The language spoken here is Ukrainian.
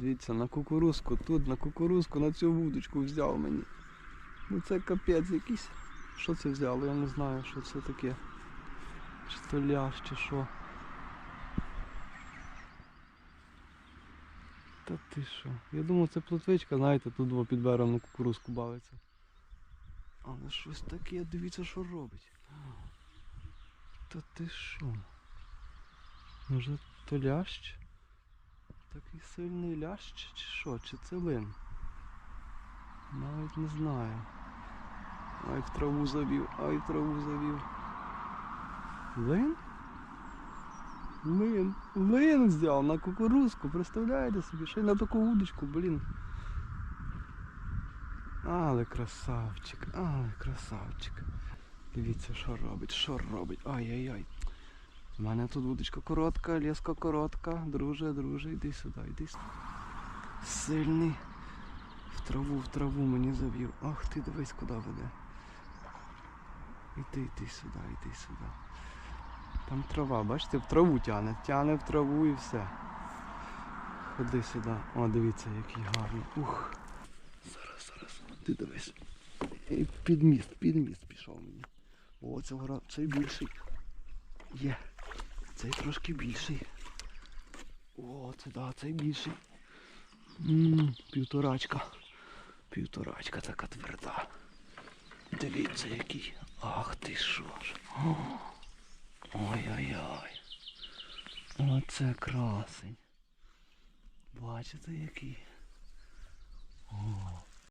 Дивіться, на кукурузку, тут на кукурузку, на цю вудочку взяв мені. Ну це капець якийсь. Що це взяло? Я не знаю, що це таке. Чи то ляж, чи що. Та ти що? Я думав це плотвичка, знаєте, тут во під берегом кукурузку бавиться. Але щось таке, дивіться, що робить. Та ти що? Може то лящ? Такий сильний лящ чи що? Чи це лин? Навіть не знаю. Ай в траву завів, ай в траву завів. Лин? Лин, лин взяв на кукурузку, представляєте собі, ще й на таку удочку, блін. Але красавчик, але красавчик. Дивіться, що робить, що робить. Ай-яй-яй. У мене тут вудочка коротка, леска коротка. Друже, друже, йди сюди, йди сюди. Сильний. В траву, в траву мені завів. Ах ти, дивись, куди веде. Іди, йди сюди, йди сюди. Там трава, бачите, в траву тяне. Тяне в траву і все. Ходи сюди. О, дивіться, який гарний. Ух. Зараз, зараз. Ти дивись. Під міст, під міст пішов мені. О, гора, цей більший. Є. Цей трошки більший. О, це да, цей більший. Ммм, півторачка. Півторачка така тверда. Дивіться який. Ах ти що ж. Ой-ой-ой. Оце красень. Бачите який? О.